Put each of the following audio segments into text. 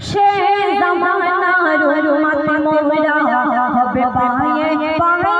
সে জামানার মাতে মোরা হবে পায়ে পায়ে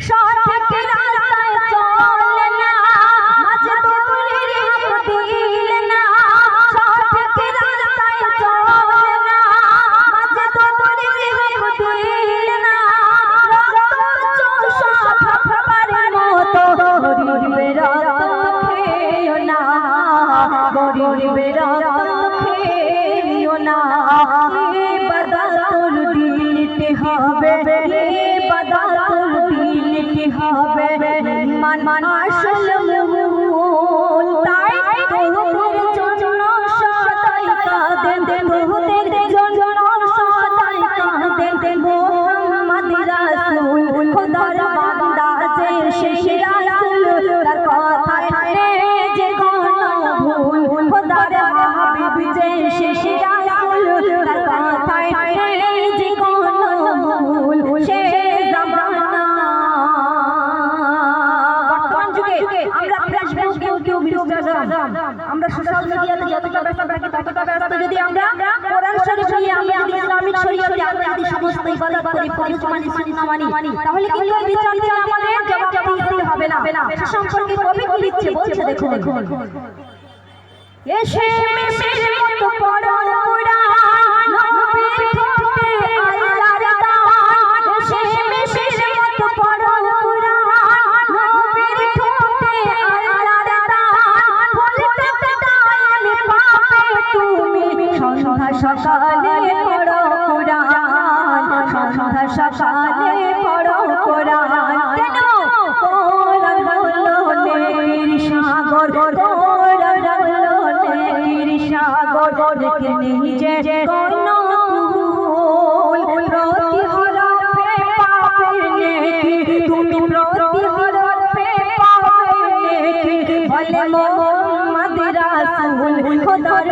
সঠিক রাস্তায় গরিবের রক্ত না। এ বাদাতুল হবে এ বাদাতুল হবে। মান মান আসল তাই তোদের আমরা সোশ্যাল মিডিয়াতে যতটা ব্যস্ত থাকি, ততটা ব্যস্ত। যদি আমরা কোরআন শরীফ নিয়ে আমরা যদি ইসলামিক শরীয়তে আমরা যদি সমস্ত ইবাদত করি, ফরজ সুন্নাহ মানি, তাহলে কিন্তু এই বিচারতে আমাদের জবাব দিতে হবে না। সে সম্পর্কে কবি কি লিখছে বলছে, দেখুন। এসে মেশের মতো পড়ো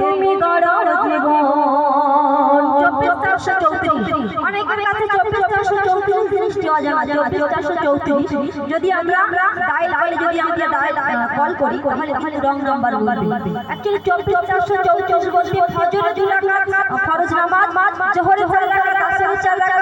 তুমি গড় জীবন। চব্বিশ চারশো চৌত্রিশ। অনেকের কাছে চব্বিশ চারশো চৌত্রিশ জিনিসটি অজানা। চব্বিশ চারশো চৌত্রিশ। যদি আমরা ডায়াল করি যদি আমরা ডায়াল কল করি তাহলে তাহলে রং নাম্বার বলবে। অ্যাকচুয়ালি চব্বিশ চারশো চৌত্রিশ বলতে ফজর দুরাকাত ফরজ নামাজ জোহরে চার রাকাত আসরে চার রাকাত